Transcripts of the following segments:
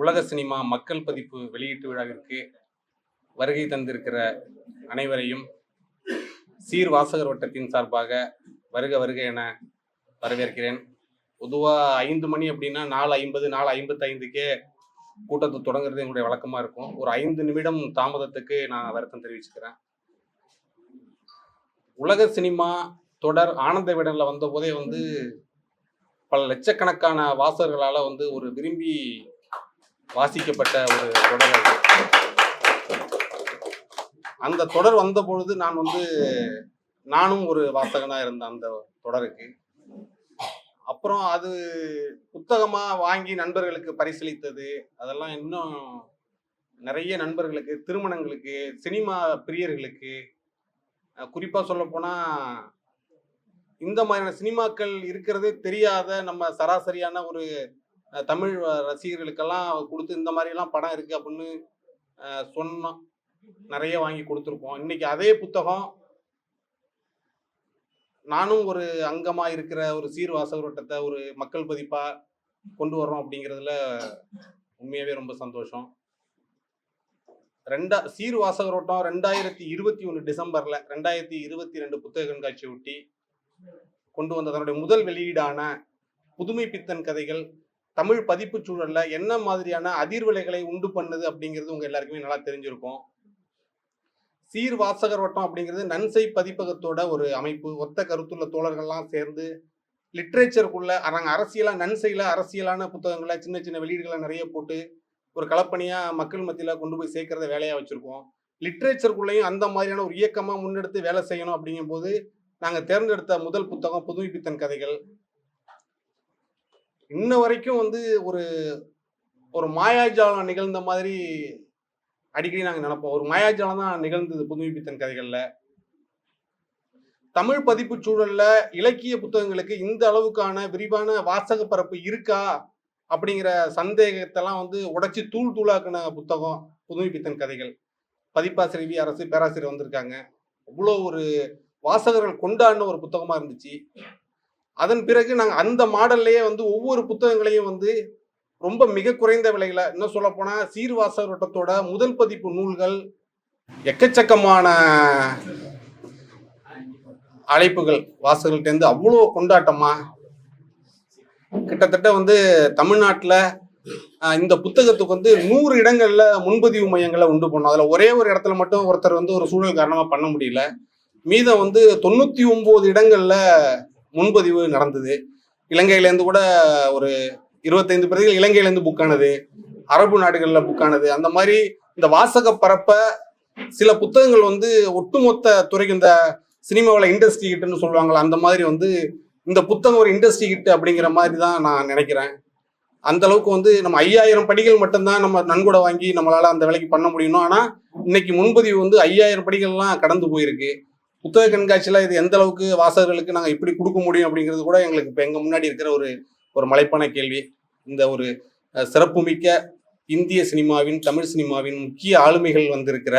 உலக சினிமா மக்கள் பதிப்பு வெளியீட்டு விழாவிற்கு வருகை தந்திருக்கிற அனைவரையும் சீர் வாசகர் வட்டத்தின் சார்பாக வருக வருக என வரவேற்கிறேன். பொதுவாக ஐந்து மணி அப்படின்னா நாலு ஐம்பது நாலு ஐம்பத்தி ஐந்துக்கே கூட்டத்தை தொடங்குறது எங்களுடைய வழக்கமாக இருக்கும். ஒரு ஐந்து நிமிடம் தாமதத்துக்கு நான் வருத்தம் தெரிவிச்சுக்கிறேன். உலக சினிமா தொடர் ஆனந்த விடனில் வந்த போதே வந்து பல லட்சக்கணக்கான வாசகர்களால் வந்து ஒரு விரும்பி வாசிக்கப்பட்ட ஒரு தொடர் அது. அந்த தொடர் வந்த பொழுது நான் வந்து நானும் ஒரு வாசகனாக இருந்தேன் அந்த தொடருக்கு. அப்புறம் அது புத்தகமா வாங்கி நண்பர்களுக்கு பரிசளித்தது. அதெல்லாம் இன்னும் நிறைய நண்பர்களுக்கு திருமணங்களுக்கு சினிமா பிரியர்களுக்கு. குறிப்பாக குறிப்பா சொல்ல போனா இந்த மாதிரியான சினிமாக்கள் இருக்கிறதே தெரியாத நம்ம சராசரியான ஒரு தமிழ் ரசிகர்களுக்கெல்லாம் கொடுத்து இந்த மாதிரி எல்லாம் படம் இருக்கு அப்படின்னு சொன்னோம் நிறைய வாங்கி கொடுத்துருப்போம். இன்னைக்கு அதே புத்தகம் நானும் ஒரு அங்கமாக இருக்கிற ஒரு சீர் வாசகரோட்டத்தை ஒரு மக்கள் பதிப்பாக கொண்டு வர்றோம் அப்படிங்கிறதுல உண்மையாகவே ரொம்ப சந்தோஷம். ரெண்டா சீர் வாசகரோட்டம் ரெண்டாயிரத்தி இருபத்தி ஒன்று டிசம்பரில் ரெண்டாயிரத்தி இருபத்தி ரெண்டு புத்தக கண்காட்சியை ஒட்டி கொண்டு வந்த தன்னுடைய முதல் வெளியீடான புதுமை பித்தன் கதைகள் தமிழ் பதிப்பு சூழல்ல என்ன மாதிரியான அதிர்வலைகளை உண்டு பண்ணுது அப்படிங்கிறது உங்க எல்லாருக்குமே நல்லா தெரிஞ்சிருக்கும். சீர் வாசகர் வட்டம் அப்படிங்கிறது நன்சை பதிப்பகத்தோட ஒரு அமைப்பு. ஒத்த கருத்துள்ள தோழர்கள்லாம் சேர்ந்து லிட்ரேச்சருக்குள்ள நாங்கள் அரசியலாக நன்சையில் அரசியலான புத்தகங்களை சின்ன சின்ன வெளியீடுகளை நிறைய போட்டு ஒரு கலப்பணியாக மக்கள் மத்தியில் கொண்டு போய் சேர்க்கறத வேலையாக வச்சுருக்கோம். லிட்ரேச்சருக்குள்ளேயும் அந்த மாதிரியான ஒரு இயக்கமாக முன்னெடுத்து வேலை செய்யணும் அப்படிங்கும்போது நாங்கள் தேர்ந்தெடுத்த முதல் புத்தகம் புதுமைப்பித்தன் கதைகள். இன்ன வரைக்கும் வந்து ஒரு ஒரு மாயாஜாலம் நிகழ்ந்த மாதிரி அடிக்கடி நாங்கள் நினைப்போம். ஒரு மாயாஜாலம் தான் நிகழ்ந்தது புதுமைப்பித்தன் பித்தன் கதைகள்ல. தமிழ் பதிப்பு சூழல்ல இலக்கிய புத்தகங்களுக்கு இந்த அளவுக்கான விரிவான வாசக பரப்பு இருக்கா? அப்படிங்கிற சந்தேகத்தெல்லாம் வந்து உடைச்சி தூள் தூளாக்குன புத்தகம் புதுமைப்பித்தன் கதைகள். பதிப்பாசிரியர் வி. அரசு பேராசிரியர் வந்திருக்காங்க. அவ்வளோ ஒரு வாசகர்கள் கொண்டாடின ஒரு புத்தகமா இருந்துச்சு. அதன் பிறகு நாங்கள் அந்த மாடல்லையே வந்து ஒவ்வொரு புத்தகங்களையும் வந்து ரொம்ப மிக குறைந்த விலையில இன்னும் சொல்ல போனா வட்டத்தோட முதல் பதிப்பு நூல்கள் எக்கச்சக்கமான அழைப்புகள் வாசகர்கள்ட்டேருந்து அவ்வளோ கொண்டாட்டமா கிட்டத்தட்ட வந்து தமிழ்நாட்டில் இந்த புத்தகத்துக்கு வந்து நூறு இடங்கள்ல முன்பதிவு மையங்களை உண்டு பண்ணோம். அதில் ஒரே ஒரு இடத்துல மட்டும் ஒருத்தர் வந்து ஒரு சூழல் காரணமாக பண்ண முடியல. மீதம் வந்து தொண்ணூற்றி ஒம்பது இடங்கள்ல முன்பதிவு நடந்தது. இலங்கையிலேருந்து கூட ஒரு இருபத்தைந்து பிரதிகள் இலங்கையிலேருந்து புக் ஆனது. அரபு நாடுகளில் புக் ஆனது. அந்த மாதிரி இந்த வாசக பரப்ப சில புத்தகங்கள் வந்து ஒட்டுமொத்த துறைக்கு இந்த சினிமாவில் இண்டஸ்ட்ரி கிட்டுன்னு சொல்லுவாங்களா அந்த மாதிரி வந்து இந்த புத்தகம் ஒரு இண்டஸ்ட்ரி கிட்டு அப்படிங்கிற மாதிரி தான் நான் நினைக்கிறேன். அந்த அளவுக்கு வந்து நம்ம ஐயாயிரம் படிகள் மட்டும்தான் நம்ம நன்கொடை வாங்கி நம்மளால அந்த வேலைக்கு பண்ண முடியணும் ஆனால் இன்னைக்கு முன்பதிவு வந்து ஐயாயிரம் படிகள்லாம் கடந்து போயிருக்கு. புத்தக கண்காட்சியில் இது எந்த அளவுக்கு வாசகர்களுக்கு நாங்கள் இப்படி கொடுக்க முடியும் அப்படிங்கிறது கூட எங்களுக்கு இப்போ எங்கள் முன்னாடி இருக்கிற ஒரு ஒரு மலைப்பான கேள்வி. இந்த ஒரு சிறப்புமிக்க இந்திய சினிமாவின் தமிழ் சினிமாவின் முக்கிய ஆளுமைகள் வந்திருக்கிற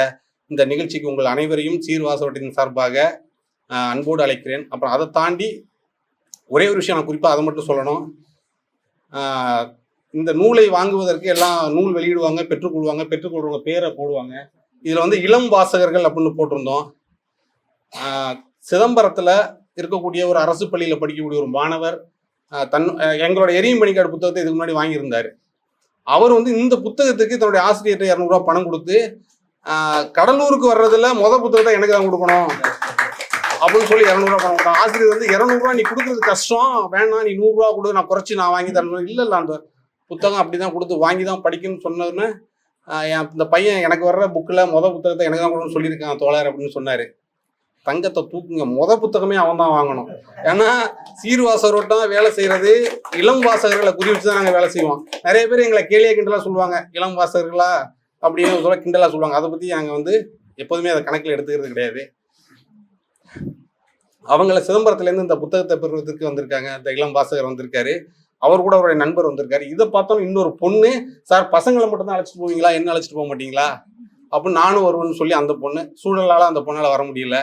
இந்த நிகழ்ச்சிக்கு உங்கள் அனைவரையும் சீர்வாசவட்டின் சார்பாக அன்போடு அழைக்கிறேன். அப்புறம் அதை தாண்டி ஒரே ஒரு விஷயம் நான் குறிப்பாக அதை மட்டும் சொல்லணும். இந்த நூலை வாங்குவதற்கு எல்லாம் நூல் வெளியிடுவாங்க பெற்றுக்கொள்வாங்க பெற்றுக்கொள்றவங்க பேரை போடுவாங்க. இதில் வந்து இளம் வாசகர்கள் அப்படின்னு போட்டிருந்தோம். சிதம்பரத்தில் இருக்கக்கூடிய ஒரு அரசு பள்ளியில் படிக்கக்கூடிய ஒரு மாணவர் தன் எங்களோட எரியும் பணிக்காடு புத்தகத்தை இதுக்கு முன்னாடி வாங்கியிருந்தார். அவர் வந்து இந்த புத்தகத்துக்கு தன்னுடைய ஆசிரியர்கிட்ட இரநூறுவா பணம் கொடுத்து கடலூருக்கு வர்றதுல மொதல் புத்தகத்தை எனக்கு தான் கொடுக்கணும் அப்படின்னு சொல்லி இரநூறுவா பணம் கொடுத்தாங்க ஆசிரியர் வந்து இரநூறுவா நீ கொடுக்குறது கஷ்டம் வேணாம் நீ நூறுரூவா கொடு நான் குறைச்சி நான் வாங்கி தரணும் இல்லை இல்லை அந்த புத்தகம் அப்படி தான் கொடுத்து வாங்கி தான் படிக்கணும்னு சொன்னதுன்னு என் இந்த பையன் எனக்கு வர்ற புக்கில் மொதல் புத்தகத்தை எனக்கு தான் கொடுக்கணும்னு சொல்லியிருக்கான் தோழர் அப்படின்னு சொன்னார். தங்கத்தை தூக்குங்க. முத புத்தகமே அவன் தான் வாங்கணும். ஏன்னா சீர்வாசகரோட்டம் வேலை செய்யறது. இளம் வாசகர்களை குறி வச்சு தான் நாங்கள் வேலை செய்வோம். நிறைய பேர் எங்களை கேலியா கிண்டலாக சொல்லுவாங்க. இளம் வாசகர்களா? அப்படின்னு சொல்ல கிண்டலாக சொல்லுவாங்க. அதை பற்றி நாங்கள் வந்து எப்போதுமே அதை கணக்கில் எடுத்துக்கிறது கிடையாது. அவங்கள சிதம்பரத்துலேருந்து இந்த புத்தகத்தை பெறுவதற்கு வந்திருக்காங்க. இந்த இளம் வாசகர் வந்திருக்காரு. அவர் கூட அவருடைய நண்பர் வந்திருக்காரு. இதை பார்த்தோம் இன்னொரு பொண்ணு சார் பசங்களை மட்டும் தான் அழைச்சிட்டு போவீங்களா? என்ன அழைச்சிட்டு போக மாட்டீங்களா? அப்படின்னு நானும் வருவேன்னு சொல்லி அந்த பொண்ணு சூழலால் அந்த பொண்ணால் வர முடியல.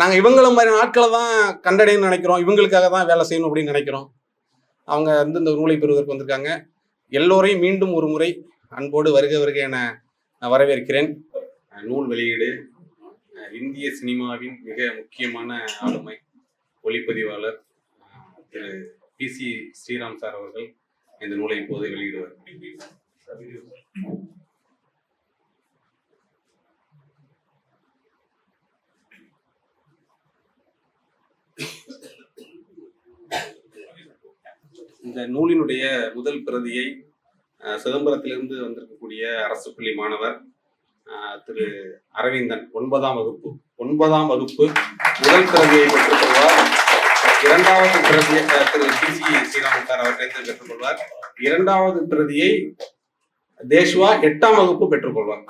நாங்கள் இவங்கள மாதிரி நாட்களை தான் கண்டடையணும்னு நினைக்கிறோம். இவங்களுக்காக தான் வேலை செய்யணும் அப்படின்னு நினைக்கிறோம். அவங்க வந்து இந்த நூலை பெறுவதற்கு வந்திருக்காங்க. எல்லோரையும் மீண்டும் ஒரு முறை அன்போடு வருக வருக என நான் வரவேற்கிறேன். நூல் வெளியீடு இந்திய சினிமாவின் மிக முக்கியமான ஆளுமை ஒளிப்பதிவாளர் திரு பி சி ஸ்ரீராம் சார் அவர்கள் இந்த நூலை இப்போது வெளியிடுவார். இந்த நூலினுடைய முதல் பிரதியை சிதம்பரத்திலிருந்து வந்திருக்கக்கூடிய அரசு பள்ளி மாணவர் திரு அரவிந்தன் ஒன்பதாம் வகுப்பு ஒன்பதாம் வகுப்பு முதல் பிரதியை பெற்றுக்கொள்வார். இரண்டாவது பிரதியை திரு பி சி ஸ்ரீராமன் அவர்களிடம் பெற்றுக்கொள்வார். இரண்டாவது பிரதியை தேஷ்வா எட்டாம் வகுப்பு பெற்றுக்கொள்வார்.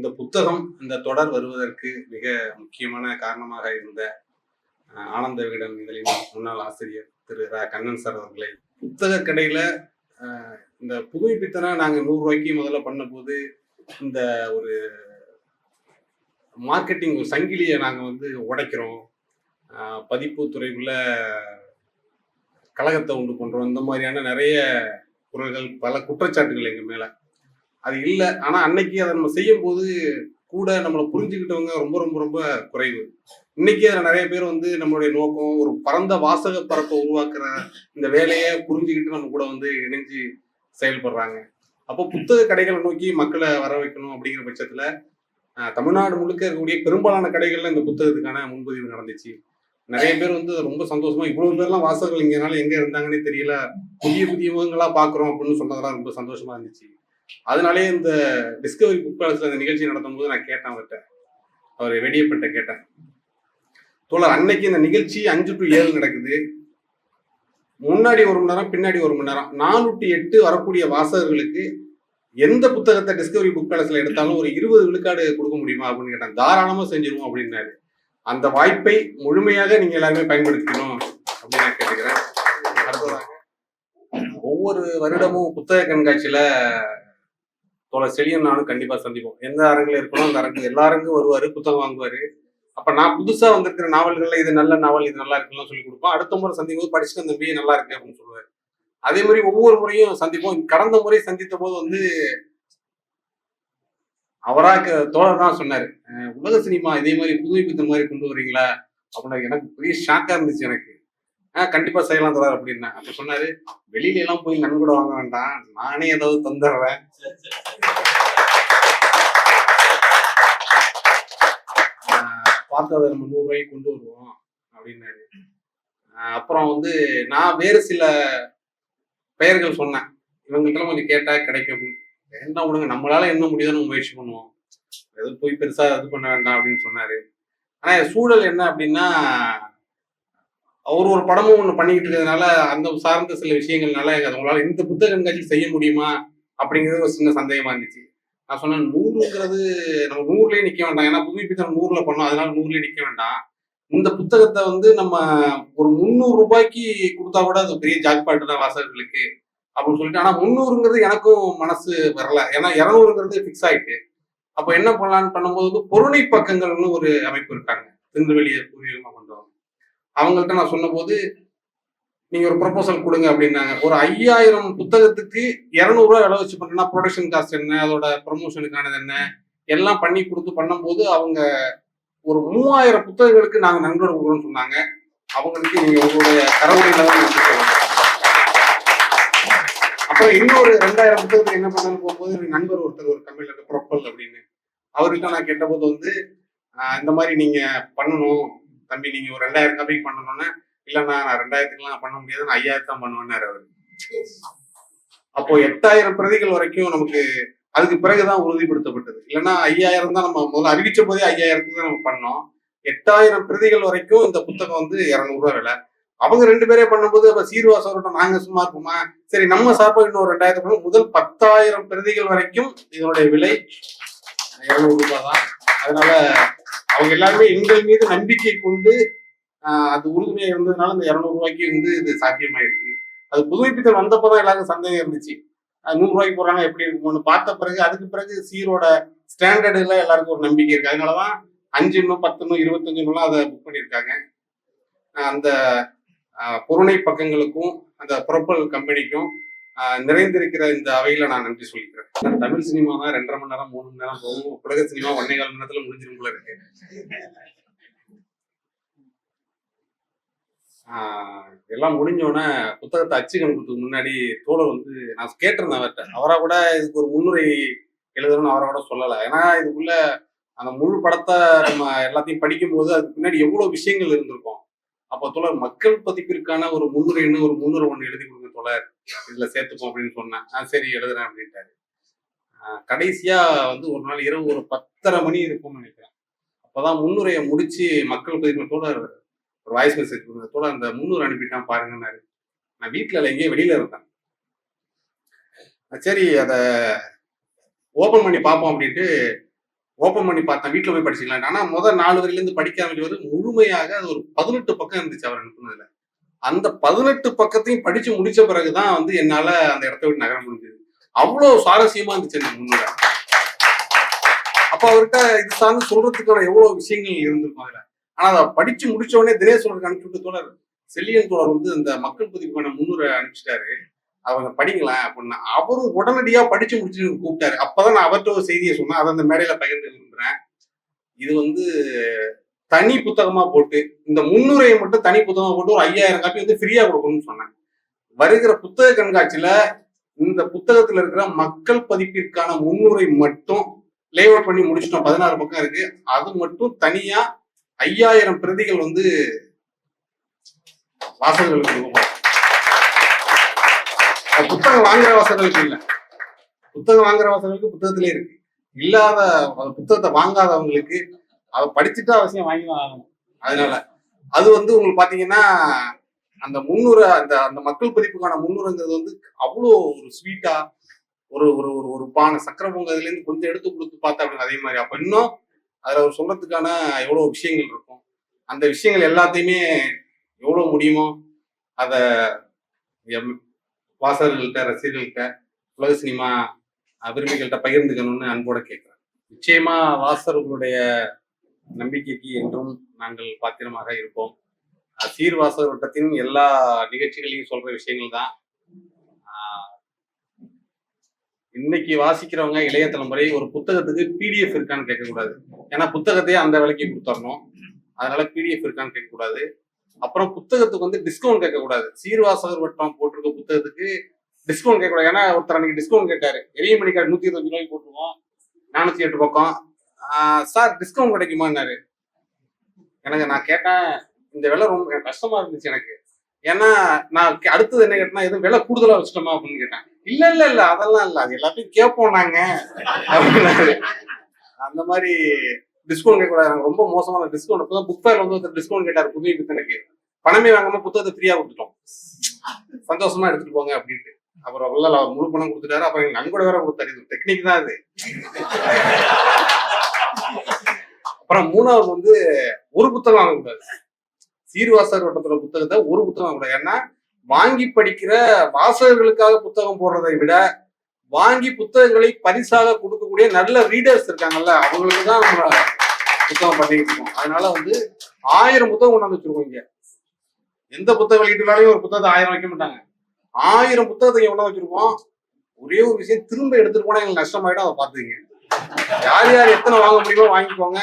இந்த புத்தகம் இந்த தொடர் வருவதற்கு மிக முக்கியமான காரணமாக இருந்த ஆனந்த விகடன் இதழின் முன்னாள் ஆசிரியர் திரு ரா. கண்ணன் சார் அவர்களை புத்தக கடையில இந்த புதுமைப்பித்தனை நாங்கள் நூறு ரூபாய்க்கு முதல்ல பண்ணும்போது இந்த ஒரு மார்க்கெட்டிங் ஒரு சங்கிலியை நாங்கள் வந்து உடைக்கிறோம். பதிப்பு துறைக்குள்ள கழகத்தை உண்டு பண்றோம். இந்த மாதிரியான நிறைய குரல்கள் பல குற்றச்சாட்டுகள் எங்க மேலே அது இல்லை. ஆனால் அன்னைக்கு அதை நம்ம செய்யும் போது கூட நம்மளை புரிஞ்சுக்கிட்டவங்க ரொம்ப ரொம்ப ரொம்ப குறைவு. இன்னைக்கு அதில் நிறைய பேர் வந்து நம்மளுடைய நோக்கம் ஒரு பரந்த வாசக பரப்பை உருவாக்குற இந்த வேலையை புரிஞ்சுக்கிட்டு நம்ம கூட வந்து இணைஞ்சு செயல்படுறாங்க. அப்போ புத்தக கடைகளை நோக்கி மக்களை வர வைக்கணும் அப்படிங்கிற பட்சத்தில் தமிழ்நாடு முழுக்க இருக்கக்கூடிய பெரும்பாலான கடைகளில் இந்த புத்தகத்துக்கான முன்பதிவு நடந்துச்சு. நிறைய பேர் வந்து ரொம்ப சந்தோஷமா இவ்வளவு பேர்லாம் வாசகர்கள் இங்கனால எங்க இருந்தாங்கன்னே தெரியல. புதிய புதிய முகங்களா பாக்குறோம் அப்படின்னு சொன்னதெல்லாம் ரொம்ப சந்தோஷமா இருந்துச்சு. அதனாலே இந்த டிஸ்கவரி புக் பேலஸில் இந்த நிகழ்ச்சி நடத்தும் போது நான் கேட்டேன் அவர்கிட்ட. அவர் வெடியப்பட்ட கேட்டேன். தோழர் அன்னைக்கு இந்த நிகழ்ச்சி அஞ்சு டு ஏழு நடக்குது. முன்னாடி ஒரு மணி நேரம் பின்னாடி ஒரு மணி நேரம். நாலு டு எட்டு வரக்கூடிய வாசகர்களுக்கு எந்த புத்தகத்தை டிஸ்கவரி புக் பேலஸில் எடுத்தாலும் ஒரு இருபது விழுக்காடு கொடுக்க முடியுமா அப்படின்னு கேட்டேன் தாராளமா செஞ்சிருவோம் அப்படின்னாரு. அந்த வாய்ப்பை முழுமையாக நீங்க எல்லாருமே பயன்படுத்திக்கணும் அப்படின்னு நான் கேட்டுக்கிறேன். ஒவ்வொரு வருடமும் புத்தக கண்காட்சியில தோழர் செழியன் நானும் கண்டிப்பா சந்திப்போம். எந்த அரங்கில் இருக்கணும் அந்த அரங்கு எல்லா அரங்கும் வருவாரு புத்தகம் வாங்குவாரு. அப்ப நான் புதுசா வந்திருக்கிற நாவல்கள்ல இது நல்ல நாவல் இது நல்லா இருக்குன்னு சொல்லி கொடுப்போம். அடுத்த முறை சந்திக்கும் போது படிச்சுட்டு தம்பி நல்லா இருக்கு அப்படின்னு சொல்லுவாரு. அதே மாதிரி ஒவ்வொரு முறையும் சந்திப்போம். கடந்த முறை சந்தித்த போது வந்து அவரா தோழர் தான் சொன்னாரு. உலக சினிமா இதே மாதிரி புதுமைப்பித்த மாதிரி கொண்டு வரீங்களா? அப்படின்னு எனக்கு பெரிய ஷாக்கா இருந்துச்சு எனக்கு. ஆஹ் கண்டிப்பா செய்யலாம் தரார் அப்படின்னா. அப்ப சொன்னாரு வெளியில எல்லாம் போய் நன்கொடை வாங்க வேண்டாம். நானே ஏதாவது தந்துடுறேன். பார்த்து அதை நம்ம நூறு ரூபாய்க்கு கொண்டு வருவோம் அப்படின்னாரு. அப்புறம் வந்து நான் வேறு சில பெயர்கள் சொன்னேன். இவங்கள்ட்ட கொஞ்சம் கேட்டா கிடைக்கும். என்ன விடுங்க நம்மளால என்ன முடியுதுன்னு முயற்சி பண்ணுவோம். எதுவும் போய் பெருசா இது பண்ண வேண்டாம் அப்படின்னு சொன்னாரு. ஆனா சூழல் என்ன அப்படின்னா அவர் ஒரு படமும் ஒண்ணு பண்ணிக்கிட்டு இருக்கிறதுனால அந்த சார்ந்த சில விஷயங்கள்னால எனக்கு உங்களால இந்த புத்தக கண்காட்சி செய்ய முடியுமா? அப்படிங்கிறது ஒரு சின்ன சந்தேகமா இருந்துச்சு. நான் சொன்னேன் நூறுங்கிறது நம்ம நூறுலயே நிக்க வேண்டாம். ஏன்னா புதுப்பித்தனம் நூறுல பண்ணோம் அதனால நூறுலயே நிக்க வேண்டாம். இந்த புத்தகத்தை வந்து நம்ம ஒரு முந்நூறு ரூபாய்க்கு கொடுத்தா கூட அது பெரிய ஜாக்பாட்டு தான் வாசகர்களுக்கு அப்படின்னு சொல்லிட்டு. ஆனா முந்நூறுங்கிறது எனக்கும் மனசு வரல. ஏன்னா இரநூறுங்கிறது ஃபிக்ஸ் ஆயிட்டு. அப்போ என்ன பண்ணலான்னு பண்ணும்போது வந்து பொருணை பக்கங்கள்னு ஒரு அமைப்பு இருக்காங்க. திருநெல்வேலியை பூர்வீகமாக கொண்டவங்க. அவங்கள்ட்ட நான் சொன்னபோது நீங்க ஒரு ப்ரொபோசல் கொடுங்க அப்படின்னாங்க. ஒரு ஐயாயிரம் புத்தகத்துக்கு இரநூறுவா விலை வச்சு பண்ணா ப்ரொடக்ஷன் காஸ்ட் என்ன அதோட ப்ரொமோஷனுக்கானது என்ன எல்லாம் பண்ணி கொடுத்து பண்ணும்போது அவங்க ஒரு மூவாயிரம் புத்தகங்களுக்கு நாங்கள் நண்பர்கள் கொடுக்குறோம்னு சொன்னாங்க. அவங்களுக்கு நீங்க உங்களுடைய கரவுரையில தான் அப்புறம் இன்னொரு ரெண்டாயிரம் புத்தகத்துக்கு என்ன பண்ணான்னு போகும்போது என் நண்பர் ஒருத்தர் ஒரு கம்பெனியில் இருக்க ப்ரொப்பல் அப்படின்னு. அவர்கிட்ட நான் கேட்டபோது வந்து இந்த மாதிரி நீங்க பண்ணணும். தம்பி நீங்க ஒரு ரெண்டாயிரம் காப்பிக்கு பண்ணணும்னா இல்லைண்ணா நான் ரெண்டாயிரத்துக்குலாம் பண்ண முடியாது நான் ஐயாயிரத்து தான் பண்ணுவேன்னாரு அவர். அப்போ எட்டாயிரம் பிரதிகள் வரைக்கும் நமக்கு அதுக்கு பிறகுதான் உறுதிப்படுத்தப்பட்டது. இல்லைன்னா ஐயாயிரம் தான் நம்ம முதல்ல அறிவிச்ச போதே ஐயாயிரத்துக்கு தான் நம்ம பண்ணோம். எட்டாயிரம் பிரதிகள் வரைக்கும் இந்த புத்தகம் வந்து இரநூறுவா விலை. அவங்க ரெண்டு பேரே பண்ணும்போது அப்ப சீர்வாசவர்கிட்ட நாங்க சும்மா இருப்போமா? சரி நம்ம சார்பா இன்னும் ரெண்டாயிரத்து முதல் பத்தாயிரம் பிரதிகள் வரைக்கும் இதனுடைய விலை இருநூறு ரூபாய் தான் அதனால அவங்க எல்லாருமே எங்கள் மீது நம்பிக்கை கொண்டு அது உறுதுணையாக இருந்ததுனால இந்த இரநூறு ரூபாய்க்கு வந்து இது சாத்தியமாயிருக்கு. அது புதுமைப்பித்தல் வந்தப்பதான் எல்லாருக்கும் சந்தேகம் இருந்துச்சு. அது நூறு ரூபாய்க்கு போறாங்க எப்படி இருக்குமோன்னு பார்த்த பிறகு அதுக்கு பிறகு சீரோட ஸ்டாண்டர்டுல எல்லாருக்கும் ஒரு நம்பிக்கை இருக்கு. அதனாலதான் அஞ்சு இன்னும் பத்து இருபத்தஞ்சு அதை புக் பண்ணியிருக்காங்க. அந்த ஆஹ் பொருணை பக்கங்களுக்கும் அந்த புறப்பல் கம்பெனிக்கும் நிறைந்திருக்கிற இந்த அவையில நான் நன்றி சொல்லிக்கிறேன். தமிழ் சினிமா தான் ரெண்டரை மணி நேரம் மூணு மணி நேரம் போகும். உலக சினிமா ஒன்னே கால் மணி நேரத்துல முடிஞ்சிரும் போல இருக்கு. ஆஹ் எல்லாம் முடிஞ்ச உடனே புத்தகத்தை அச்சு கணக்குறதுக்கு முன்னாடி தோழர் வந்து நான் கேட்டிருந்தேன் அவர்கிட்ட. அவரா கூட இதுக்கு ஒரு முன்னுரை எழுதணும்னு அவரை கூட சொல்லலை. ஏன்னா இதுக்குள்ள அந்த முழு படத்தை நம்ம எல்லாத்தையும் படிக்கும்போது அதுக்கு பின்னாடி எவ்வளவு விஷயங்கள் இருந்திருக்கும். அப்போ தோழர் மக்கள் பதிப்பிற்கான ஒரு முன்னுரைன்னு ஒரு முன்னுரை ஒன்று எழுதி கொடுங்க தோழர் இதுல சேர்த்துப்போம் அப்படின்னு சொன்னேன். ஆ சரி எழுதுறேன் அப்படின்ட்டாரு. கடைசியா வந்து ஒரு நாள் இரவு ஒரு பத்தரை மணி இருக்கும்னு நினைக்கிறேன். அப்பதான் முன்னுரையை முடிச்சு மக்கள் பதிப்பு ஒரு வாய்ஸ் மெசேஜ் கொடுத்ததோட அந்த முன்னூறு அனுப்பிட்டான் பாருங்கன்னாரு. நான் வீட்டுல இல்லை எங்கேயோ வெளியில இருந்தேன். சரி அதை ஓபன் பண்ணி பார்ப்போம் அப்படின்ட்டு ஓபன் பண்ணி பார்த்தேன். வீட்டில் போய் படிச்சுக்கலாம் ஆனா முதல் நாலு வரையிலேருந்து படிக்காமல் வந்து முழுமையாக அது ஒரு பதினெட்டு பக்கம் இருந்துச்சு அவர் அனுப்புனதுல. அந்த பதினெட்டு பக்கத்தையும் படிச்சு முடிச்ச பிறகுதான் வந்து என்னால அந்த இடத்த விட்டு நகர முடிஞ்சது. அவ்வளவு சுவாரஸ்யமா இருந்துச்சு எனக்கு முன்னுரை. அப்ப அவர்கிட்ட இது சார்ந்து சொல்றதுக்கான எவ்வளவு விஷயங்கள் இருந்திருக்கும் அதுல. ஆனா அதை படிச்சு முடிச்ச உடனே தினேஷ் அவருக்கு அனுப்பிவிட்டு தோழர் செல்லியன் தோழர் வந்து இந்த மக்கள் பதிவுக்கான முன்னுரை அனுப்பிச்சிட்டாரு. அவங்க படிங்களேன் அப்படின்னா. அவரும் உடனடியா படிச்சு முடிச்சு கூப்பிட்டாரு. அப்பதான் நான் அவர்கிட்ட ஒரு செய்தியை சொன்னேன். அதை அந்த மேடையில பகிர்ந்து விரும்புறேன் இது வந்து தனி புத்தகமா போட்டு இந்த முன்னுரையை மட்டும் தனி புத்தகமா போட்டு ஒரு ஐயாயிரம் காப்பி வந்து ஃப்ரீயா கொடுக்கணும்னு சொன்னாங்க வருகிற புத்தக கண்காட்சியில இந்த புத்தகத்துல இருக்கிற மக்கள் பதிப்பிற்கான முன்னுரை மட்டும் லே அவுட் பண்ணி முடிச்சிட்டோம். பதினாறு பக்கம் இருக்கு. அது மட்டும் தனியா ஐயாயிரம் பிரதிகள் வந்து வாசகர்களுக்கு புத்தகம் வாங்குற வாசகர்களுக்கு இல்ல. புத்தகம் வாங்குற வாசகர்களுக்கு புத்தகத்திலே இருக்கு. இல்லாத புத்தகத்தை வாங்காதவங்களுக்கு அதை படிச்சுட்டு அவசியம் வாங்கி தான் ஆகணும். அதனால. அது வந்து உங்களுக்கு பாத்தீங்கன்னா அந்த முன்னுரை அந்த அந்த மக்கள் பதிப்புக்கான முன்னுரைங்கிறது வந்து அவ்வளோ ஒரு ஸ்வீட்டா ஒரு ஒரு ஒரு ஒரு பானை சக்கரை பொங்கல்ல இருந்து கொஞ்சம் எடுத்து கொடுத்து பார்த்தா அப்படின்னு அதே மாதிரி. அப்ப இன்னும் அதுல அவர் சொல்றதுக்கான எவ்வளவு விஷயங்கள் இருக்கும். அந்த விஷயங்கள் எல்லாத்தையுமே எவ்வளவு முடியுமோ அத எம் வாசகர்கள்ட்ட ரசிகர்கள்ட்ட உலக சினிமா விரும்பிகள்கிட்ட பகிர்ந்துக்கணும்னு அன்போட கேட்கிறேன் நிச்சயமா வாசகர்களுடைய நம்பிக்கைக்கு என்றும் நாங்கள் பாத்திரமாக இருப்போம். சீர்வாச வட்டத்தின் எல்லா நிகழ்ச்சிகளையும் சொல்ற விஷயங்கள் தான். இன்னைக்கு வாசிக்கிறவங்க இளைய தலைமுறை ஒரு புத்தகத்துக்கு பிடிஎஃப் இருக்கான்னு கேட்கக்கூடாது. ஏன்னா புத்தகத்தையே அந்த விலைக்கு கொடுத்துடணும். அதனால பிடிஎஃப் இருக்கான்னு கேட்கக்கூடாது. அப்புறம் புத்தகத்துக்கு வந்து டிஸ்கவுண்ட் கேட்கக்கூடாது. சீர்வாசகர் வட்டம் போட்டிருக்க புத்தகத்துக்கு டிஸ்கவுண்ட் கேட்கக்கூடாது. ஏன்னா ஒருத்தர் அன்னைக்கு டிஸ்கவுண்ட் கேட்டாரு. எரிய மணிக்கார் நூத்தி இருபது ரூபாய்க்கு போட்டுருவோம் நானூத்தி எட்டு பக்கம். சார் டிஸ்கவுண்ட் கிடைக்குமான்னாரு எனக்கு நான் கேட்டேன் இந்த விலை ரொம்ப கஷ்டமா இருந்துச்சு எனக்கு. ஏன்னா நான் அடுத்தது என்ன கேட்டேன்னா எதுவும் விலை கூடுதலா வச்சிட்டோமா அப்படின்னு கேட்டேன். இல்ல இல்ல இல்ல அதெல்லாம் இல்ல. அது எல்லாத்தையும் கேட்போம் நாங்க. அப்படின்னாரு. அந்த மாதிரி டிஸ்கவுண்ட் கேட்கக்கூடாது. எனக்கு ரொம்ப மோசமான டிஸ்கவுண்ட் இப்பதான் புக் ஃபேர் வந்து ஒருத்தர் டிஸ்கவுண்ட் கேட்டாரு புதிய புத்தனுக்கு பணமே வாங்காம புத்தகத்தை ஃப்ரீயா கொடுத்துட்டோம். சந்தோஷமா எடுத்துட்டு போங்க அப்படின்ட்டு. அப்புறம் உள்ள அவர் முழு பணம் கொடுத்துட்டாரு. அப்புறம் எங்க நன்கொடை வேற கொடுத்தாரு. இது டெக்னிக் தான் அது. அப்புறம் மூணாவது வந்து ஒரு புத்தகம் வாங்கக்கூடாது சீர்வாசர் வட்டத்துல புத்தகத்தை ஒரு புத்தகம் வாங்கக்கூடாது ஏன்னா வாங்கி படிக்கிற வாசகர்களுக்காக புத்தகம் போடுறதை விட வாங்கி புத்தகங்களை பரிசாக கொடுக்கக்கூடிய நல்ல ரீடர்ஸ் இருக்காங்கல்ல அவங்களுக்கு தான் நம்ம புத்தகம் பண்ணிக்கிட்டு இருக்கோம். அதனால வந்து ஆயிரம் புத்தகம் கொண்டாந்து வச்சிருக்கோம் இங்க. எந்த புத்தகம் வெளியிட்டாலையும் ஒரு புத்தகத்தை ஆயிரம் வைக்க மாட்டாங்க. ஆயிரம் புத்தகத்தை இங்க கொண்டாந்து வச்சிருக்கோம். ஒரே ஒரு விஷயம் திரும்ப எடுத்துட்டு போனா எங்களுக்கு நஷ்டமாயிடும் அதை பாத்துக்கங்க யார் யார் எத்தனை வாங்க முடியுமோ வாங்கிக்கோங்க.